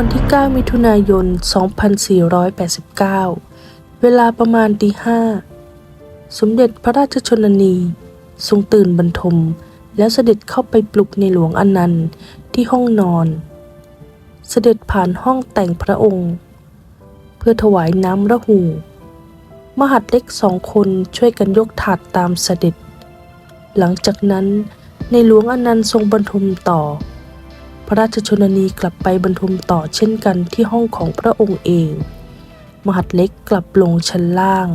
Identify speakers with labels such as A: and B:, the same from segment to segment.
A: วันที่ 9 มิถุนายน 2489 เวลาประมาณตีห้าสมเด็จพระราชชนนี ทรงตื่นบรรทม แล้วเสด็จเข้าไปปลุกในหลวงอนันต์ที่ห้องนอน เสด็จผ่านห้องแต่งพระองค์ เพื่อถวายน้ำระหู มหัดเล็กสองคนช่วยกันยกถาดตามเสด็จ หลังจากนั้นในหลวงอนันต์ทรงบรรทมต่อ พระราชชนนีกลับไปบรรทมต่อเช่นกันที่ห้องของพระองค์เอง มหัดเล็กกลับลงชั้นล่าง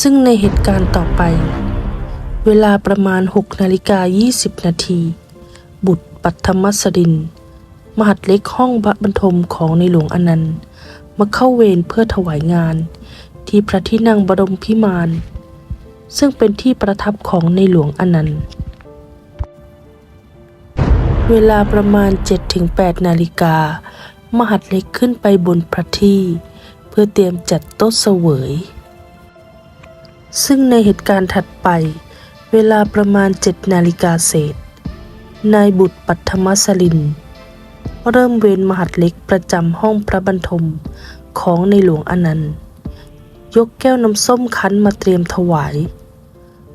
A: ซึ่งในเหตุการณ์ต่อไป เวลาประมาณ 6 นาฬิกา 20 นาที บุตรปัทมสริน มหัดเล็กห้องบรรทมของในหลวงอนันต์ มาเข้าเวรเพื่อถวายงาน ที่พระที่นั่งบรมพิมาน ซึ่งเป็นที่ประทับของในหลวงอนันต์ เวลาประมาณ 7-8 นาฬิกา มหัดเล็กขึ้นไปบนพระที่ เพื่อเตรียมจัดโต๊ะเสวย ซึ่งในเหตุการณ์ถัดไป เวลาประมาณ 7 นาฬิกาเศษ นายบุตรปัทมสลิน เริ่มเวรมหัดเล็กประจำห้องพระบรรทมของในหลวงอนันต์ ยกแก้วน้ำส้มคั้นมาเตรียมถวาย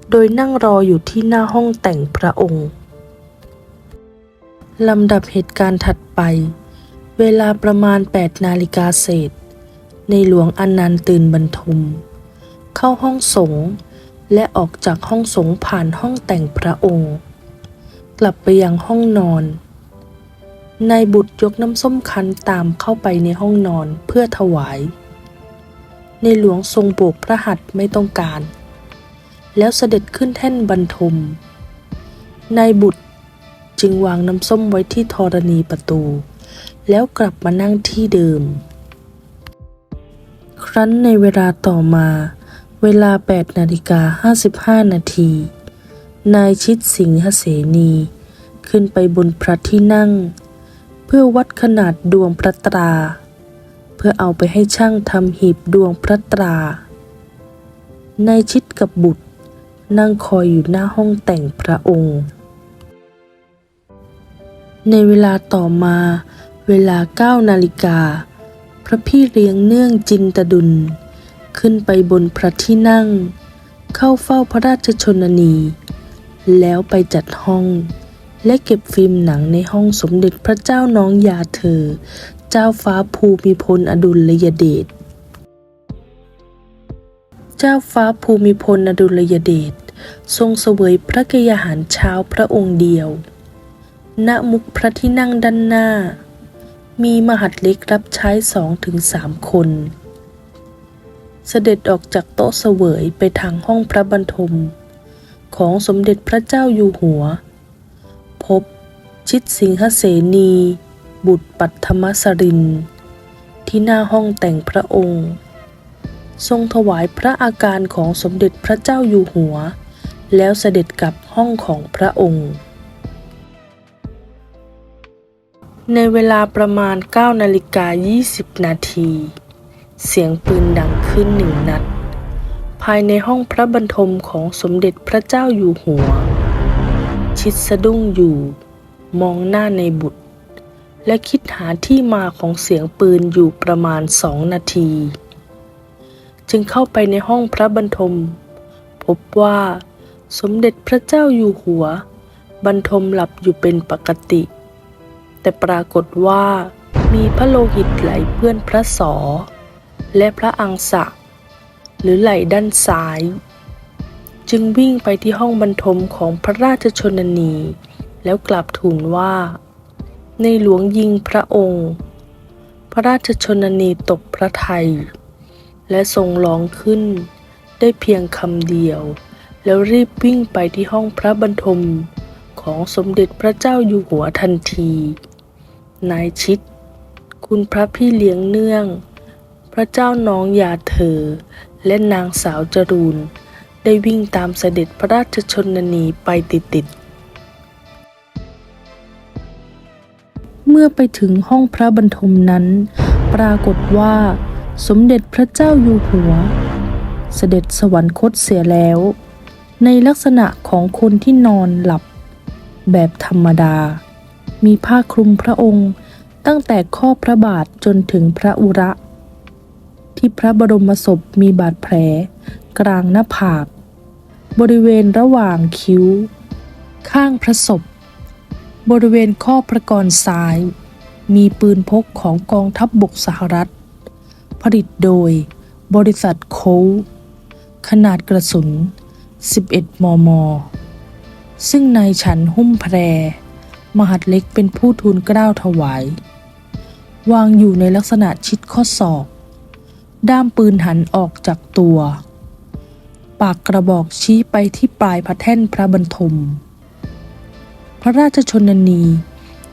A: โดยนั่งรออยู่ที่หน้าห้องแต่งพระองค์ ลำดับเหตุการณ์ถัดไป เวลาประมาณ 8 นาฬิกาเศษ ในหลวงอนันต์ตื่นบรรทุม เข้าห้องสงฆ์และออกจากห้องสงฆ์ผ่านห้องแต่งพระองค์ กลับไปยังห้องนอนนายบุตรยกน้ำส้มคั้นตามเข้าไปในห้องนอนเพื่อถวาย ในหลวงทรงโบกพระหัตถ์ไม่ต้องการ แล้วเสด็จขึ้นแท่นบรรทมนายบุตร จึงวางน้ำส้มไว้ที่ธรณีประตู แล้วกลับมานั่งที่เดิม ครั้นในเวลาต่อมา เวลา 8 นาฬิกา 55 นาที นายชิดสิงหเสนี ขึ้นไปบนพระที่นั่ง เพื่อวัดขนาดดวงพระตรา เพื่อเอาไปให้ช่างทำหีบดวงพระตรานายชิดกับบุตรนั่งคอยอยู่หน้าห้องแต่งพระองค์ ในเวลาต่อมา เวลา9นาฬิกา พระพี่เลี้ยงเนื่องจินตดุล ขึ้นไปบนพระที่นั่ง เข้าเฝ้าพระราชชนนี แล้วไปจัดห้อง และเก็บฟิล์มหนังในห้องสมเด็จพระเจ้าน้องยาเธอ เจ้าฟ้าภูมิพลอดุลยเดชเจ้าฟ้าภูมิพลอดุลยเดชทรงเสวยพระกยาหารเช้าพระองค์เดียว ณมุกพระที่นั่งด้านหน้า มีมหัดเล็กรับใช้สองถึงสามคน เสด็จออกจากโต๊ะเสวยไปทางห้องพระบรรทม ของสมเด็จพระเจ้าอยู่หัว พบชิดสิงหเสนี บุตรปัทมสริน ที่หน้าห้องแต่งพระองค์ ทรงถวายพระอาการของสมเด็จพระเจ้าอยู่หัว แล้วเสด็จกลับห้องของพระองค์ ในเวลาประมาณ 9 นาฬิกา 20 นาที เสียงปืนดังขึ้นหนึ่งนัด ภายในห้องพระบรรทมของสมเด็จพระเจ้าอยู่หัว ชิดสะดุ้งอยู่ มองหน้าในบุตร และคิดหาที่มาของเสียงปืนอยู่ประมาณสองนาที จึงเข้าไปในห้องพระบรรทม พบว่าสมเด็จพระเจ้าอยู่หัว บรรทมหลับอยู่เป็นปกติ แต่ปรากฏว่ามีพระโลหิตไหลเพื่อนพระสอ และพระอังสะ หรือไหลด้านซ้าย จึงวิ่งไปที่ห้องบรรทมของพระราชชนนี แล้วกราบทูลว่า ในหลวงยิงพระองค์ พระราชชนนีตกพระไทย และทรงร้องขึ้น ได้เพียงคำเดียว แล้วรีบวิ่งไปที่ห้องพระบรรทมของสมเด็จพระเจ้าอยู่หัวทันที นายชิด คุณพระพี่เลี้ยงเนื่อง พระเจ้าน้องยาเธอ และนางสาวจรูนได้วิ่งตามเสด็จพระราชชนนีไปติดๆ เมื่อไปถึงห้องพระบรรทมนั้น ปรากฏว่าสมเด็จพระเจ้าอยู่หัว เสด็จสวรรคตเสียแล้ว ในลักษณะของคนที่นอนหลับแบบธรรมดา มีผ้าคลุมพระองค์ ตั้งแต่ข้อพระบาทจนถึงพระอุระ ที่พระบรมศพมีบาดแผล กลางหน้าผาก บริเวณระหว่างคิ้ว ข้างพระศพ บริเวณข้อพระกรซ้าย มีปืนพกของกองทัพบบกสหรัฐ ผลิตโดยบริษัทโคขนาดกระสุน 11 มม ซึ่งนายฉันหุ้มแพร มหัดเล็กเป็นผู้ทูลเกล้าถวาย วางอยู่ในลักษณะชิดข้อศอก ด้ามปืนหันออกจากตัว ปากกระบอกชี้ไปที่ปลายพระแท่นพระบรรทม พระราชชนนี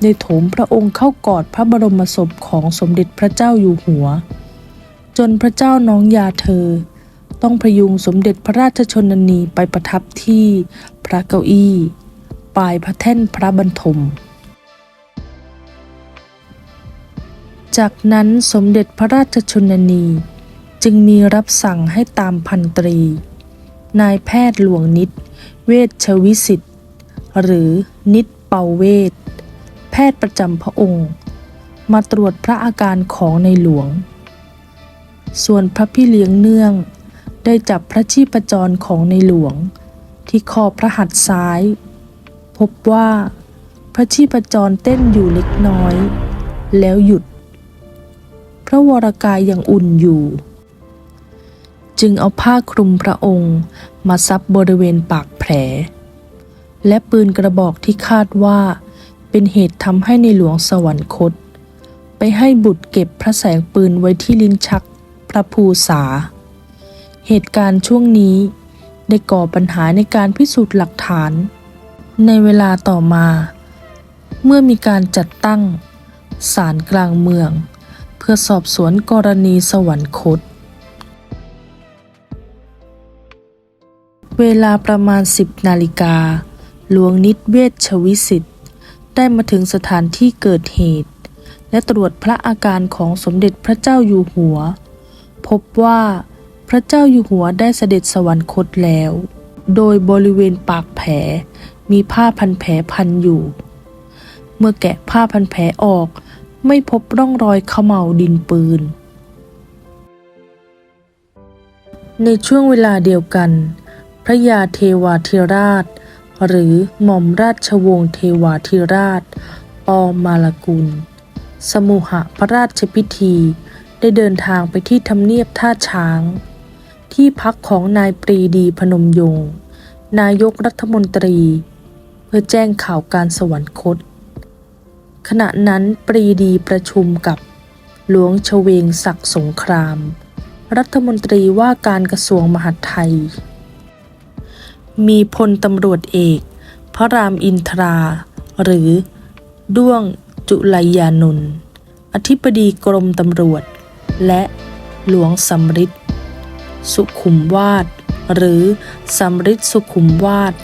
A: ได้โถมพระองค์เข้ากอดพระบรมศพของสมเด็จพระเจ้าอยู่หัว จนพระเจ้าน้องยาเธอ ต้องพยุงสมเด็จพระราชชนนีไปประทับที่พระเก้าอี้ ปลายพระแท่นพระบรรทม จากนั้นสมเด็จพระราชชนนีจึงมีรับสั่งให้ตามพันตรี นายแพทย์หลวงนิตเวชวิสิทธิ์ หรือนิตเปาเวทแพทย์ประจำพระองค์ มาตรวจพระอาการของในหลวง ส่วนพระพี่เลี้ยงเนื่อง ได้จับพระชีพจรของในหลวง ที่คอพระหัตถ์ซ้าย พบว่า พระชีพจรเต้นอยู่เล็กน้อย แล้วหยุด พระวรกายยังอุ่นอยู่ จึงเอาผ้าคลุมพระองค์มาซับบริเวณปากแผล และปืนกระบอกที่คาดว่า เป็นเหตุทำให้ในหลวงสวรรคต ไปให้บุตรเก็บพระแสงปืนไว้ที่ลิ้นชักพระภูษา เหตุการณ์ช่วงนี้ได้ก่อปัญหาในการพิสูจน์หลักฐาน ในเวลาต่อมา เมื่อมีการจัดตั้งศาลกลางเมือง เพื่อสอบสวนกรณีสวรรคต เวลาประมาณ 10 นาฬิกา หลวงนิตเวชวิสิทธิ์ ได้มาถึงสถานที่เกิดเหตุ และตรวจพระอาการของสมเด็จพระเจ้าอยู่หัว พบว่าพระเจ้าอยู่หัวได้เสด็จสวรรคตแล้ว โดยบริเวณปากแผล มีผ้าพันแผลพันอยู่ เมื่อแกะผ้าพันแผลออก ไม่พบร่องรอยเขม่าวดินปืน ในช่วงเวลาเดียวกัน พระยาเทวาธิราช หรือหม่อมราชวงศ์เทวาธิราช ปอมาลกุล สมุหะพระราชพิธีได้เดินทางไปที่ทำเนียบท่าช้าง ที่พักของนายปรีดีพนมยงค์นายกรัฐมนตรี พื่อแจ้งข่าวการสวรรคต ขณะนั้นปรีดีประชุมกับหลวงชเวงศักดิ์สงคราม รัฐมนตรีว่าการกระทรวงมหาดไทย มีพลตำรวจเอก พระรามอินทรา หรือด้วงจุลยานนท์อธิบดีกรมตำรวจ และหลวงสำริดสุขุมวาทหรือสำริดสุขุมวาท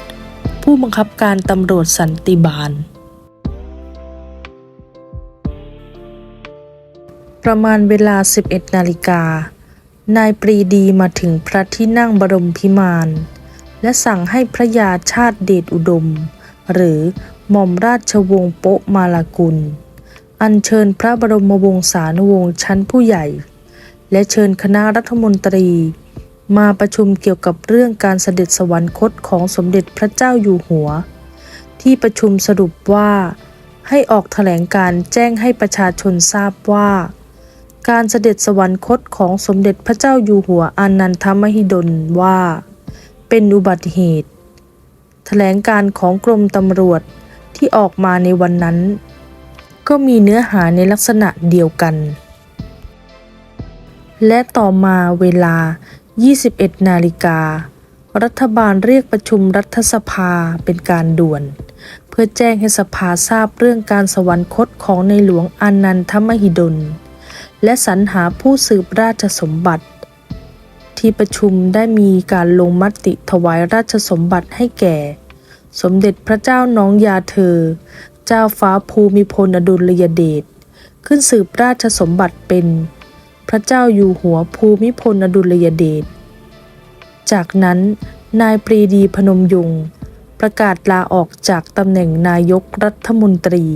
A: ผู้บังคับการตำรวจสันติบาล ประมาณเวลา 11 นาฬิกา นายปรีดีมาถึงพระที่นั่งบรมพิมาน และสั่งให้พระยาชาติเดชอุดม หรือหม่อมราชวงศ์โปะมาลากุล อัญเชิญพระบรมวงศานุวงศ์ชั้นผู้ใหญ่ และเชิญคณะรัฐมนตรี มาประชุมเกี่ยวกับเรื่องการเสด็จสวรรคตของสมเด็จพระเจ้าอยู่หัว ที่ประชุมสรุปว่า ให้ออกแถลงการแจ้งให้ประชาชนทราบว่า การเสด็จสวรรคตของสมเด็จพระเจ้าอยู่หัวอานันทมหิดลว่า เป็นอุบัติเหตุแถลงการของกรมตำรวจที่ออกมาในวันนั้น ก็มีเนื้อหาในลักษณะเดียวกัน และต่อมาเวลา 21 นาฬิกา รัฐบาลเรียกประชุมรัฐสภาเป็นการด่วน เพื่อแจ้งให้สภาทราบเรื่องการสวรรคตของในหลวงอนันทมหิดล และสรรหาผู้สืบราชสมบัติ ที่ประชุมได้มีการลงมติถวายราชสมบัติให้แก่ สมเด็จพระเจ้าน้องยาเธอ เจ้าฟ้าภูมิพลอดุลยเดชขึ้นสืบราชสมบัติเป็น พระเจ้าอยู่หัวภูมิพลอดุลยเดช จากนั้นนายปรีดีพนมยงค์ประกาศลาออกจากตำแหน่งนายกรัฐมนตรี